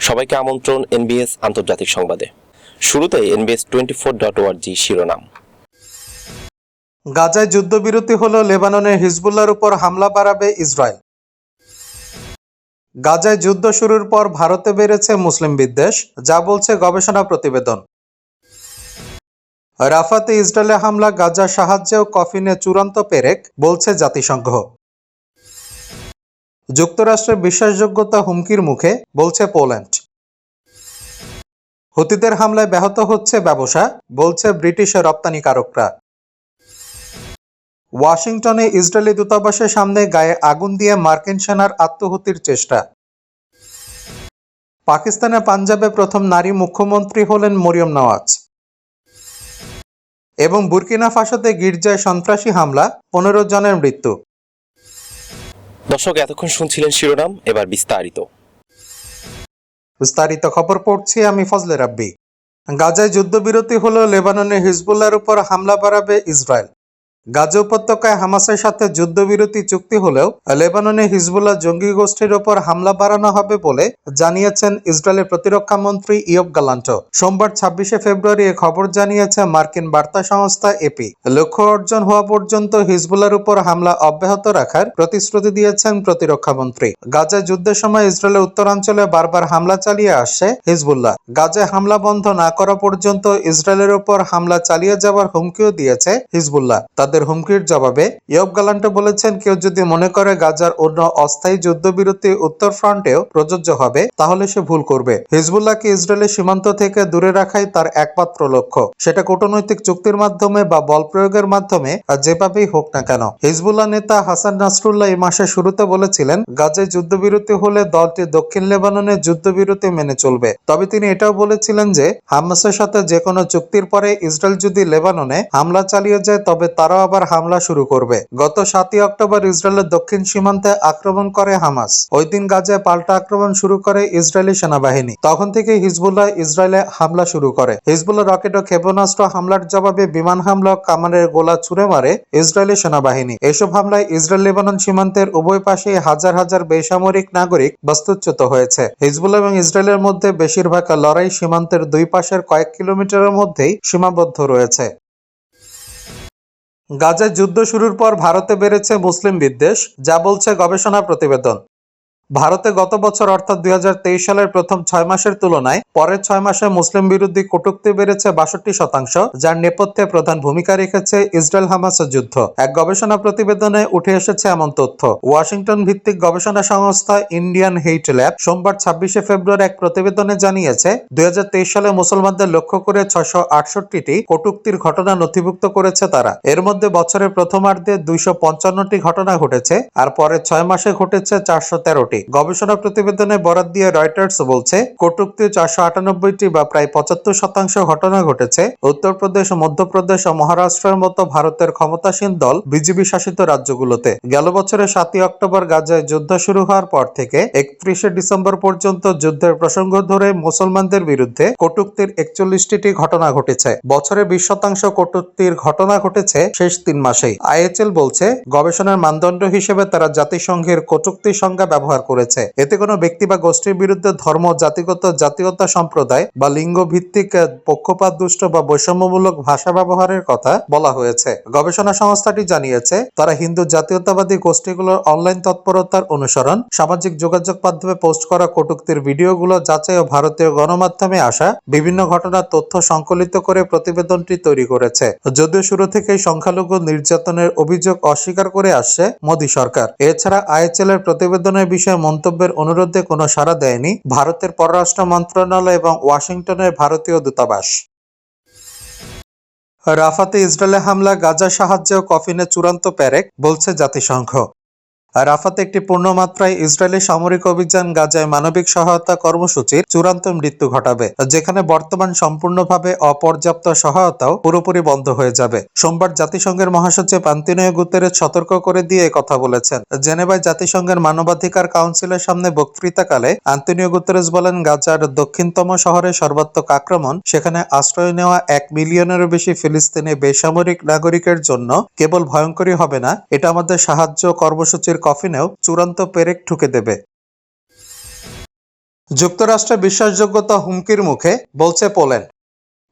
সবাইকে আমন্ত্রণ এনবিএস আন্তর্জাতিক সংবাদে। শুরুতে NBS twenty four dot org শিরোনাম। গাজায় যুদ্ধবিরতি হলো লেবাননের হিজবুল্লার উপর হামলা বাড়াবে ইসরায়েল। গাজায় যুদ্ধ শুরুর পর ভারতে বেড়েছে মুসলিম বিদ্বেষ, যা বলছে গবেষণা প্রতিবেদন। রাফাতে ইসরায়েলে হামলা গাজা সাহায্যেও কফিনে চূড়ান্ত পেরেক, বলছে জাতিসংঘ। যুক্তরাষ্ট্রের বিশ্বাসযোগ্যতা হুমকির মুখে বলছে পোল্যান্ড। হুতিদের হামলায় ব্যাহত হচ্ছে ব্যবসা, বলছে ব্রিটিশ রপ্তানিকারকরা। ওয়াশিংটনে ইসরায়েলি দূতাবাসের সামনে গায়ে আগুন দিয়ে মার্কিন সেনার আত্মহত্যির চেষ্টা। পাকিস্তানের পাঞ্জাবে প্রথম নারী মুখ্যমন্ত্রী হলেন মরিয়ম নওয়াজ। এবং বুরকিনা ফাসোতে গির্জায় সন্ত্রাসী হামলা, পনেরো জনের মৃত্যু। দর্শক, এতক্ষণ শুনছিলেন শিরোনাম, এবার বিস্তারিত। বিস্তারিত খবর পড়ছি আমি ফজলে রাব্বি। গাজায় যুদ্ধবিরতি হলো লেবাননে হিজবুল্লার উপর হামলা বাড়াবে ইসরায়েল। গাজা উপত্যকায় হামাসের সাথে যুদ্ধবিরতি চুক্তি হলেও লেবাননে হিজবুল্লাহ জঙ্গি গোষ্ঠীর ওপর হামলা বাড়ানো হবে বলে জানিয়েছেন ইসরায়েলের প্রতিরক্ষা মন্ত্রী ইয়ব গালান্ট। সোমবার ছাব্বিশে ফেব্রুয়ারি এ খবর জানিয়েছে মার্কিন বার্তা সংস্থা এপি। লক্ষ্য অর্জন হওয়া পর্যন্ত হিজবুল্লার উপর হামলা অব্যাহত রাখার প্রতিশ্রুতি দিয়েছেন প্রতিরক্ষা মন্ত্রী। গাজায় যুদ্ধের সময় ইসরায়েলের উত্তরাঞ্চলে বারবার হামলা চালিয়ে আসছে হিজবুল্লাহ। গাজায় হামলা বন্ধ না করা পর্যন্ত ইসরায়েলের উপর হামলা চালিয়ে যাওয়ার হুমকিও দিয়েছে হিজবুল্লাহ। তাদের হুমকির জবাবে ইয়ব গালান্ট বলেছেন, কেউ যদি মনে করে গাজার অন্য অস্থায়ী যুদ্ধবিরতি উত্তর ফ্রন্টেও প্রযোজ্য হবে, তাহলে সে ভুল করবে। হিজবুল্লাহকে ইসরায়েলের সীমান্ত থেকে দূরে রাখাই তার একমাত্র লক্ষ্য। সেটা কূটনৈতিক চুক্তির মাধ্যমে বা বল প্রয়োগের মাধ্যমে যেভাবেই হোক না কেন। হিজবুল্লাহ নেতা হাসান নাসরুল্লাহ এই মাসের শুরুতে বলেছিলেন, গাজায় যুদ্ধবিরতি হলে দলটি দক্ষিণ লেবাননের যুদ্ধবিরতি মেনে চলবে। তবে তিনি এটাও বলেছিলেন যে, হামাসের সাথে যে কোনো চুক্তির পরে ইসরায়েল যদি লেবাননে হামলা চালিয়ে যায়, তবে তারাও আবার হামলা শুরু করবে। গত সাতই অক্টোবর ইসরায়েলের দক্ষিণ সীমান্তে আক্রমণ করে হামাস। ওই দিন গাজায় পাল্টা আক্রমণ শুরু করে ইসরায়েলি সেনাবাহিনী। তখন থেকে হিজবুল্লাহ ইসরায়েলে হামলা শুরু করে। হিজবুল্লাহ রকেট ও ক্ষেপণাস্ত্র হামলার জবাবে বিমান হামলা কামানের গোলা ছুড়ে মারে ইসরায়েলি সেনাবাহিনী। এসব হামলায় ইসরায়েল লেবানন সীমান্তের উভয় পাশে হাজার হাজার বেসামরিক নাগরিক বাস্তুচ্যুত হয়েছে। হিজবুল্লাহ এবং ইসরায়েলের মধ্যে বেশিরভাগ লড়াই সীমান্তের দুই পাশের কয়েক কিলোমিটারের মধ্যেই সীমাবদ্ধ রয়েছে। গাজায় যুদ্ধ শুরুর পর ভারতে বেড়েছে মুসলিম বিদ্বেষ যা বলছে গবেষণা প্রতিবেদন। ভারতে গত বছর, অর্থাৎ দুই হাজার তেইশ সালের প্রথম ছয় মাসের তুলনায়, পরের ছয় মাসে মুসলিম বিরোধী কটূক্তি বেড়েছে বাষট্টি শতাংশ, যার নেপথ্যে প্রধান ভূমিকা রেখেছে ইসরায়েল হামাসের যুদ্ধ। এক গবেষণা প্রতিবেদনে উঠে এসেছে এমন তথ্য। ওয়াশিংটন ভিত্তিক গবেষণা সংস্থা ইন্ডিয়ান হেইট ল্যাব সোমবার ছাব্বিশে ফেব্রুয়ারি এক প্রতিবেদনে জানিয়েছে, দুই হাজার তেইশ সালে মুসলমানদের লক্ষ্য করে ছশো আটষট্টিটি কটূক্তির ঘটনা নথিভুক্ত করেছে তারা। এর মধ্যে বছরের প্রথমার্ধে দুইশো পঞ্চান্নটি ঘটনা ঘটেছে, আর পরের ছয় মাসে ঘটেছে চারশো তেরোটি। গবেষণা প্রতিবেদনে বরাদ দিয়ে রয়টার্স বলছে কটূক্তি চারশো আটানব্বইটি বা প্রায় পঁচাত্তর শতাংশ ঘটনা ঘটেছে। উত্তরপ্রদেশ, মধ্যপ্রদেশ ও মহারাষ্ট্রের মতো ভারতের ক্ষমতাসীন দল বিজেপি শাসিত রাজ্যগুলোতে। গেল বছরের সাতই অক্টোবর গাজায় যুদ্ধ শুরু হওয়ার পর থেকে একত্রিশে ডিসেম্বর পর্যন্ত যুদ্ধের প্রসঙ্গ ধরে মুসলমানদের বিরুদ্ধে কটূক্তির একচল্লিশটি ঘটনা ঘটেছে। বছরে বিশ শতাংশ কটুক্তির ঘটনা ঘটেছে শেষ তিন মাসেই। আইএচএল বলছে, গবেষণার মানদণ্ড হিসেবে তারা জাতিসংঘের কটূক্তি সংজ্ঞা ব্যবহার করেছে। এতে কোনো ব্যক্তি বা গোষ্ঠীর বিরুদ্ধে ধর্ম, জাতিগত, জাতীয়তা সম্প্রদায় বা লিঙ্গ ভিত্তিক পক্ষপাত, দুষ্ট বা বৈষম্যমূলক ভাষা ব্যবহারের কথা বলা হয়েছে। গবেষণা সংস্থাটি জানিয়েছে, তারা হিন্দু জাতীয়তাবাদী গোষ্ঠীগুলোর অনলাইন তৎপরতার অনুসরণ, সামাজিক যোগাযোগ মাধ্যমে পোস্ট করা কটূক্তির ভিডিওগুলো যাচাই ও ভারতীয় গণমাধ্যমে আসা, বিভিন্ন ঘটনার তথ্য সংকলিত করে প্রতিবেদনটি তৈরি করেছে। যদিও শুরু থেকেই সংখ্যালঘু নির্যাতনের অভিযোগ অস্বীকার করে আসছে মোদী সরকার। এছাড়া আইএচএল এর প্রতিবেদনের বিষয়ে মন্তব্যের অনুরোধে কোনো সাড়া দেয়নি ভারতের পররাষ্ট্র মন্ত্রণালয় এবং ওয়াশিংটনের ভারতীয় দূতাবাস। রাফাতে ইসরায়েলে হামলা গাজা সাহায্য কফিনে চূড়ান্ত প্যারেক বলছে জাতিসংঘ। রাফাতে একটি পূর্ণমাত্রায় ইসরায়েলি সামরিক অভিযান গাজায় মানবিক সহায়তা কর্মসূচির চূড়ান্ত মৃত্যু ঘটাবে, যেখানে বর্তমান সম্পূর্ণভাবে অপর্যাপ্ত সহায়তাও পুরোপুরি বন্ধ হয়ে যাবে। সোমবার জাতিসংঘের মহাসচিব আন্তনিও গুতেরেস সতর্ক করে দিয়ে কথা বলেছেন। জেনেভায় জাতিসংঘের মানবাধিকার কাউন্সিলের সামনে বক্তৃতাকালে আন্তনিও গুতেরেস বলেন, গাজার দক্ষিণতম শহরে সর্বাত্মক আক্রমণ, সেখানে আশ্রয় নেওয়া এক মিলিয়নেরও বেশি ফিলিস্তিনি বেসামরিক নাগরিকের জন্য কেবল ভয়ঙ্করই হবে না, এটা আমাদের সাহায্য কর্মসূচির কফিনেও চূড়ান্ত পেরেক ঠুকে দেবে। যুক্তরাষ্ট্রের বিশ্বাসযোগ্যতা হুমকির মুখে বলছে পোল্যান্ড।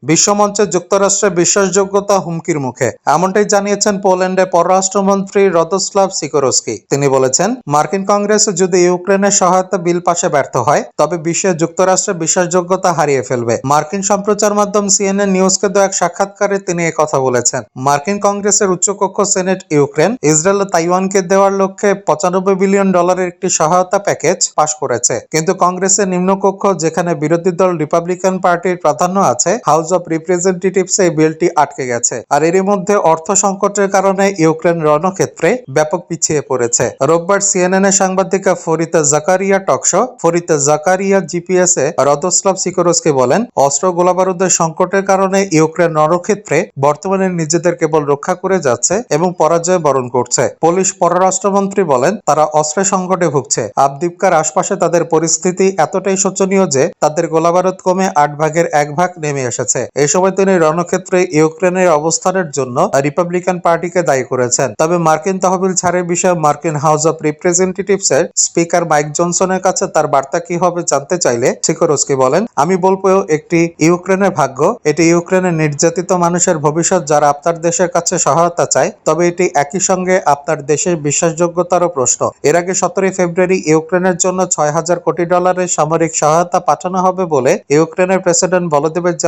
বিশ্বমঞ্চে যুক্তরাষ্ট্রের বিশ্বাসযোগ্যতা হুমকির মুখে। এমনটাই জানিয়েছেন পোল্যান্ডের পররাষ্ট্রমন্ত্রী রদস্লাভ সিকোরস্কি। তিনি বলেছেন, মার্কিন কংগ্রেস যদি ইউক্রেনের সহায়তা বিল পাশে ব্যর্থ হয়, তবে বিশ্বে যুক্তরাষ্ট্রের বিশ্বাসযোগ্যতা হারিয়ে ফেলবে। মার্কিন সম্প্রচার মাধ্যম সিএনএন নিউজকে দেওয়া এক সাক্ষাৎকারে তিনি কথা বলেছেন। মার্কিন কংগ্রেসের উচ্চকক্ষ সেনেট ইউক্রেন, ইসরায়েল ও তাইওয়ানকে দেওয়ার লক্ষ্যে পঁচানব্বই বিলিয়ন ডলারের একটি সহায়তা প্যাকেজ পাশ করেছে। কিন্তু কংগ্রেসের নিম্নকক্ষ, যেখানে বিরোধী দল রিপাবলিকান পার্টির প্রাধান্য আছে, হাউস অব রিপ্রেজেন্টেটিভস এই বিলটি আটকে গেছে। আর এরই মধ্যে অর্থ সংকটের কারণে ইউক্রেন রণক্ষেত্রে ব্যাপক পিছিয়ে পড়েছে। রোববার সিএনএন এর সাংবাদিকা Fareed Zakaria talk show Fareed Zakaria GPS এ রদস্লাভ সিকোরসকে বলেন, অস্ত্র গোলাবারুদের সংকটের কারণে ইউক্রেন রণক্ষেত্রে বর্তমানে নিজেদের কেবল রক্ষা করে যাচ্ছে এবং পরাজয় বরণ করছে। পুলিশ পররাষ্ট্রমন্ত্রী বলেন, তারা অস্ত্রের সংকটে ভুগছে। আবদিপকার আশপাশে তাদের পরিস্থিতি এতটাই শোচনীয় যে তাদের গোলাবারুদ কমে আট ভাগের এক ভাগ নেমে এসেছে। এই সময় তিনি রণক্ষেত্রে ইউক্রেনের অবস্থানের জন্য রিপাবলিকান পার্টিকে দায়ী করেছেন। তবে মার্কিন তহবিল ছাড়ের বিষয়ে মার্কিন হাউস অব রিপ্রেজেন্টেটিভস এর স্পিকার মাইক জনসনের কাছে তার বার্তা কি হবে জানতে চাইলে সিকোরস্কি বলেন, আমি বলব একটি ইউক্রেনের ভাগ্য। এটি ইউক্রেনের নির্যাতিত মানুষের ভবিষ্যৎ যারা আপনার দেশের কাছে সহায়তা চায়। তবে এটি একই সঙ্গে আপনার দেশের বিশ্বাসযোগ্যতারও প্রশ্ন। এর আগে সতেরোই ফেব্রুয়ারি ইউক্রেনের জন্য ছয় হাজার কোটি ডলারের সামরিক সহায়তা পাঠানো হবে বলে ইউক্রেনের প্রেসিডেন্ট বলদেবের ভলোদিমির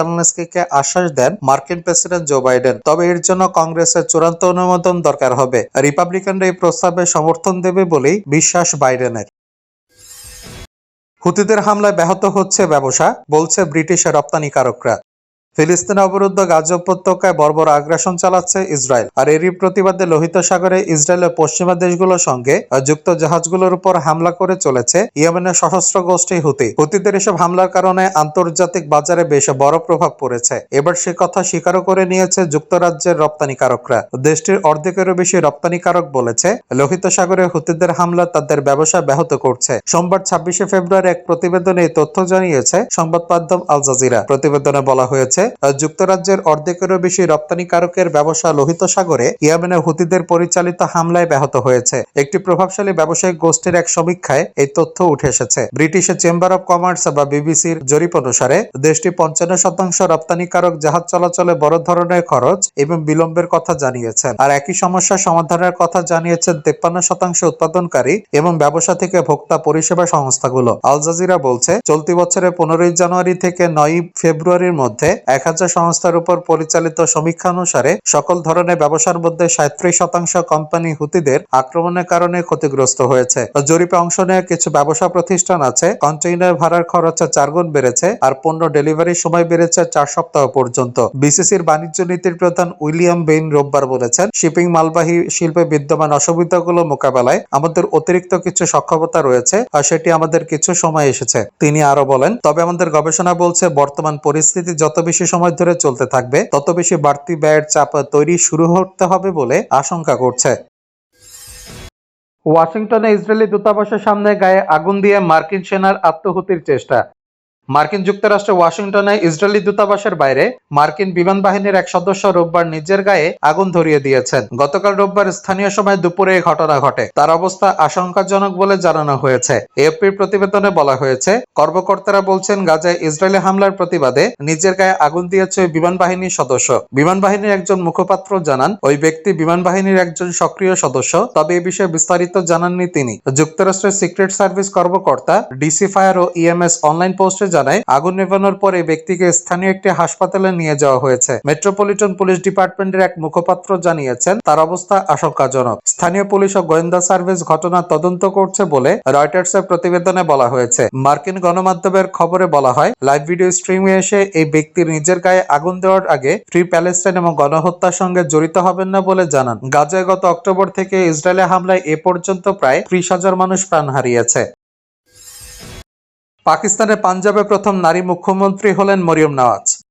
জেলনেস্কিকে আশ্বাস দেন মার্কিন প্রেসিডেন্ট জো বাইডেন। তবে এর জন্য কংগ্রেসের চূড়ান্ত অনুমোদন দরকার হবে। রিপাবলিকানরা এই প্রস্তাবে সমর্থন দেবে বলেই বিশ্বাস বাইডেনের। হুতিদের হামলায় ব্যাহত হচ্ছে ব্যবসা, বলছে ব্রিটিশ রপ্তানিকারকরা। ফিলিস্তিন অবরুদ্ধ গাজা উপত্যকায় বর্বর আগ্রাসন চালাচ্ছে ইসরায়েল। আর এরই প্রতিবাদে লোহিত সাগরে ইসরায়েলের পশ্চিমা দেশগুলোর সঙ্গে যুক্ত জাহাজগুলোর উপর হামলা করে চলেছে ইয়েমেনের সশস্ত্র গোষ্ঠী হুতি। হুতিদের এসব হামলার কারণে আন্তর্জাতিক বাজারে বেশ বড় প্রভাব পড়েছে। এবার সে কথা স্বীকারও করে নিয়েছে যুক্তরাজ্যের রপ্তানিকারকরা। দেশটির অর্ধেকেরও বেশি রপ্তানিকারক বলেছে, লোহিত সাগরে হুতিদের হামলা তাদের ব্যবসা ব্যাহত করছে। সোমবার ছাব্বিশে ফেব্রুয়ারি এক প্রতিবেদনে এই তথ্য জানিয়েছে সংবাদ মাধ্যম আল জাজিরা। প্রতিবেদনে বলা হয়েছে যুক্তরাজ্যের অর্ধেকেরও বেশি রপ্তানিকারকের ব্যবসা লোহিত সাগরে ইয়েমেনের হুতিদের পরিচালিত হামলায় ব্যাহত হয়েছে। একটি প্রভাবশালী ব্যবসায়িক গোষ্ঠীর এক সমীক্ষায় এই তথ্য উঠে এসেছে। ব্রিটিশের চেম্বার অব কমার্স বা বিবিসির জরিপ অনুসারে, দেশটি পঞ্চান্ন শতাংশ রপ্তানিকারক জাহাজ চলাচলে বড় ধরনের খরচ এবং বিলম্বের কথা জানিয়েছেন। আর একই সমস্যা সমাধানের কথা জানিয়েছেন তেপ্পান্ন শতাংশ উৎপাদনকারী এবং ব্যবসা থেকে ভোক্তা পরিষেবা সংস্থাগুলো। আল জাজিরা বলছে, চলতি বছরের পনেরোই জানুয়ারি থেকে নয় ফেব্রুয়ারির মধ্যে এক হাজার সংস্থার উপর পরিচালিত সমীক্ষা অনুসারে, সকল ধরনের ব্যবসার মধ্যে সাঁত্রিশ শতাংশ কোম্পানি হুতিদের আক্রমণের কারণে ক্ষতিগ্রস্ত হয়েছে। জরিপে অংশ নেওয়া কিছু ব্যবসা প্রতিষ্ঠান আছে, কন্টেইনার ভাড়ার খরচ চার গুণ বেড়েছে আর পণ্য ডেলিভারির সময় বেড়েছে চার সপ্তাহ পর্যন্ত। বিসিসির বাণিজ্য নীতির প্রধান উইলিয়াম বেইন রোববার বলেছেন, শিপিং মালবাহী শিল্পে বিদ্যমান অসুবিধাগুলো মোকাবেলায় আমাদের অতিরিক্ত কিছু সক্ষমতা রয়েছে আর সেটি আমাদের কিছু সময় এসেছে। তিনি আরও বলেন, তবে আমাদের গবেষণা বলছে বর্তমান পরিস্থিতি যত বেশি সময় ধরে চলতে থাকবে, তত বেশি বাড়তি ব্যয়ের চাপ তৈরি শুরু করতে হবে বলে আশঙ্কা করছে। ওয়াশিংটনে ইসরায়েলি দূতাবাসের সামনে গায়ে আগুন দিয়ে মার্কিন সেনার আত্মহতির চেষ্টা। মার্কিন যুক্তরাষ্ট্রের ওয়াশিংটনে ইসরায়েলি দূতাবাসের বাইরে মার্কিন বিমান বাহিনীর এক সদস্য রোববার নিজের গায়ে আগুন ধরিয়ে দিয়েছেন। গতকাল রোববার স্থানীয় সময় দুপুরে এই ঘটনা ঘটে। তার অবস্থা আশঙ্কাজনক বলে জানানো হয়েছে। এএফপির প্রতিবেদনে বলা হয়েছে, কর্মকর্তারা বলছেন, গাজায় ইসরায়েলি হামলার প্রতিবাদে নিজের গায়ে আগুন দিয়েছে ওই বিমান বাহিনীর সদস্য। বিমান বাহিনীর একজন মুখপাত্র জানান, ওই ব্যক্তি বিমান বাহিনীর একজন সক্রিয় সদস্য, তবে এ বিষয়ে বিস্তারিত জানাননি তিনি। যুক্তরাষ্ট্রের সিক্রেট সার্ভিস কর্মকর্তা, ডিসি ফায়ার ও ইএমএস অনলাইন পোস্টে জানায়, আগুন নেভানোর পরে ব্যক্তিকে স্থানীয় একটি হাসপাতালে নিয়ে যাওয়া হয়েছে। মেট্রোপলিটন পুলিশ ডিপার্টমেন্টের এক মুখপাত্র জানিয়েছেন, তার অবস্থা আশঙ্কাজনক। স্থানীয় পুলিশ ও গোয়েন্দা সার্ভিস ঘটনা তদন্ত করছে বলে রয়টার্স এর প্রতিবেদনে বলা হয়েছে। মার্কিন গণমাধ্যমের খবরে বলা হয়, লাইভ ভিডিও স্ট্রিমে এসে এই ব্যক্তির নিজের গায়ে আগুন দেওয়ার আগে ফ্রি প্যালেস্টাইন এবং গণহত্যার সঙ্গে জড়িত হবেন না বলে জানান। গাজায় গত অক্টোবর থেকে ইসরায়েলে হামলায় এ পর্যন্ত প্রায় ত্রিশ হাজার মানুষ প্রাণ হারিয়েছে। পাকিস্তানের পাঞ্জাবে প্রথম নারী মুখ্যমন্ত্রী হলেন মরিয়ম নওয়াজ।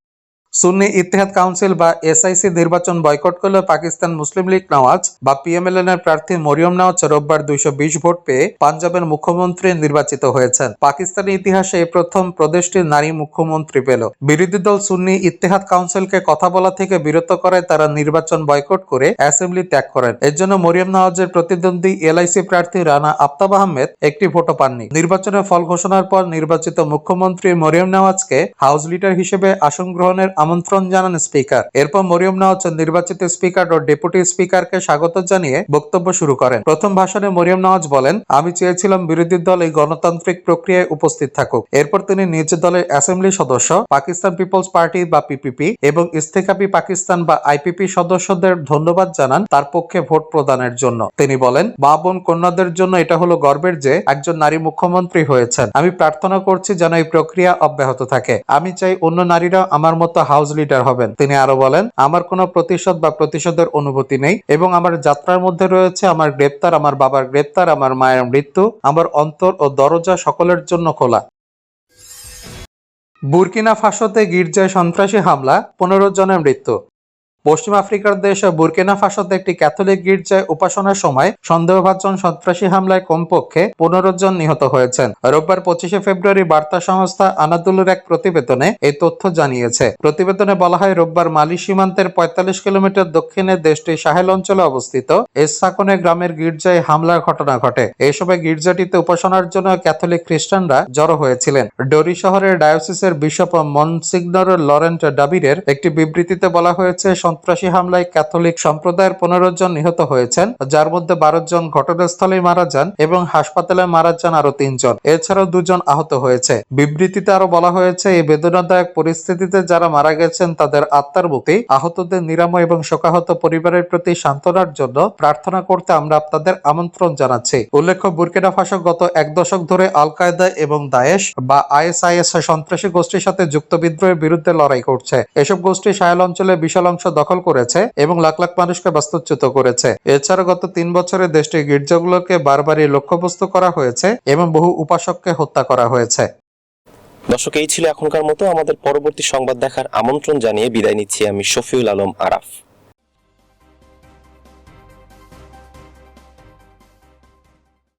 সুন্নি ইত্তেহাদ কাউন্সিল বা এসআইসি নির্বাচন বয়কট করলে পাকিস্তান মুসলিম লীগ নওয়াজ বা পিএমএলএন এর প্রার্থী মরিয়ম নওয়াজ রোববার দুইশো ভোট পেয়ে পাঞ্জাবের মুখ্যমন্ত্রী নির্বাচিত হয়েছেন। পাকিস্তানি ইতিহাসে এই প্রথম প্রদেশটির নারী মুখ্যমন্ত্রী পেল। বিরোধী দল সুন্নি ইত্তেহাদ কাউন্সিলকে কথা বলা থেকে বিরত করায় তারা নির্বাচন বয়কট করে অ্যাসেম্বলি ত্যাগ করেন। এর জন্য মরিয়ম নওয়াজের প্রতিদ্বন্দ্বী এলআইসি প্রার্থী রানা আফতাব আহমেদ একটি ভোটও পাননি। নির্বাচনের ফল ঘোষণার পর নির্বাচিত মুখ্যমন্ত্রী মরিয়ম নওয়াজকে হাউস লিডার হিসেবে আসন গ্রহণের আমন্ত্রণ জানান স্পিকার। এরপর মরিয়ম নওয়াজ, নির্বাচিত স্পিকার ও ডেপুটি স্পিকারকে স্বাগত জানিয়ে বক্তব্য শুরু করেন। প্রথম ভাষণে মরিয়ম নওয়াজ বলেন, আমি চেয়েছিলাম বিরোধী দল এই গণতান্ত্রিক প্রক্রিয়ায় উপস্থিত থাকুক। এরপর তিনি নিজ দলের অ্যাসেম্বলি সদস্য, পাকিস্তান পিপলস পার্টি বা পিপিপি এবং ইস্তেকাপি পাকিস্তান বা আইপিপি সদস্যদের ধন্যবাদ জানান তার পক্ষে ভোট প্রদানের জন্য। তিনি বলেন, মা বোন কন্যাদের জন্য এটা হলো গর্বের যে একজন নারী মুখ্যমন্ত্রী হয়েছেন। আমি প্রার্থনা করছি যেন এই প্রক্রিয়া অব্যাহত থাকে। আমি চাই অন্য নারীরা আমার মতো হাউস লিডার হবেন। তিনি আরও বলেন, আমার কোনো প্রতিশোধ বা প্রতিশোধের অনুভূতি নেই এবং আমার যাত্রার মধ্যে রয়েছে আমার গ্রেপ্তার, আমার বাবার গ্রেপ্তার, আমার মায়ের মৃত্যু, আমার অন্তর ও দরজা সকলের জন্য খোলা। বুর্কিনা ফাসোতে গির্জায় সন্ত্রাসী হামলা, পনেরো জনের মৃত্যু। পশ্চিম আফ্রিকার দেশ বুরকিনা ফাসোতে একটি ক্যাথলিক গির্জায় উপাসনার সময় সন্দেহভাজন সন্ত্রাসী হামলায় কমপক্ষে পনেরো জন নিহত হয়েছেন। রোববার পঁচিশে ফেব্রুয়ারি বার্তা সংস্থা আনাদুলের এক প্রতিবেদনে এই তথ্য জানিয়েছে। প্রতিবেদনে বলা হয়, রোববার মালি সীমান্তের পঁয়তাল্লিশ কিলোমিটার দক্ষিণে দেশটির সাহেল অঞ্চলে অবস্থিত এসাকনে গ্রামের গির্জায় হামলার ঘটনা ঘটে। এই সময় গির্জাটিতে উপাসনার জন্য ক্যাথলিক খ্রিস্টানরা জড়ো হয়েছিলেন। ডোরি শহরের ডায়োসিসের বিশপ মনসিগনর লরেন্ট ডাবিরের একটি বিবৃতিতে বলা হয়েছে সন্ত্রাসী হামলায় ক্যাথলিক সম্প্রদায়ের পনেরো জন নিহত হয়েছেন। যার মধ্যে বারো জন ঘটনাস্থলেই মারা যান এবং হাসপাতালে মারা যান আরও তিনজন। এছাড়াও দুজন আহত হয়েছে। বিবৃতিতে আরও বলা হয়েছে, এই বেদনাদায়ক পরিস্থিতিতে যারা মারা গেছেন, তাদের আত্মার মুক্তি, আহতদের নিরাময় এবং শোকাহত পরিবারের প্রতি সান্ত্বনার জন্য প্রার্থনা করতে আমরা আপনাদের আমন্ত্রণ জানাচ্ছি। উল্লেখ্য, বুরকিনা ফাসো গত এক দশক ধরে আল কায়দা এবং দায়েশ বা আইএসআইএস সন্ত্রাসী গোষ্ঠীর সাথে যুক্ত বিদ্রোহের বিরুদ্ধে লড়াই করছে। এসব গোষ্ঠী সাহেল অঞ্চলে বিশাল অংশ দখল করেছে এবং লাখ লাখ মানুষকে বাস্তুচ্যুত করেছে। এছাড়া গত তিন বছরে দেশটির গির্জাগুলোকে বারবারই লক্ষ্যবস্তু করা হয়েছে এবং বহু উপাসককে হত্যা করা হয়েছে। দর্শক, এই ছিল এখনকার মতো। আমাদের পরবর্তী সংবাদ দেখার আমন্ত্রণ জানিয়ে বিদায় নিচ্ছি আমি শফিউল আলম আরাফ।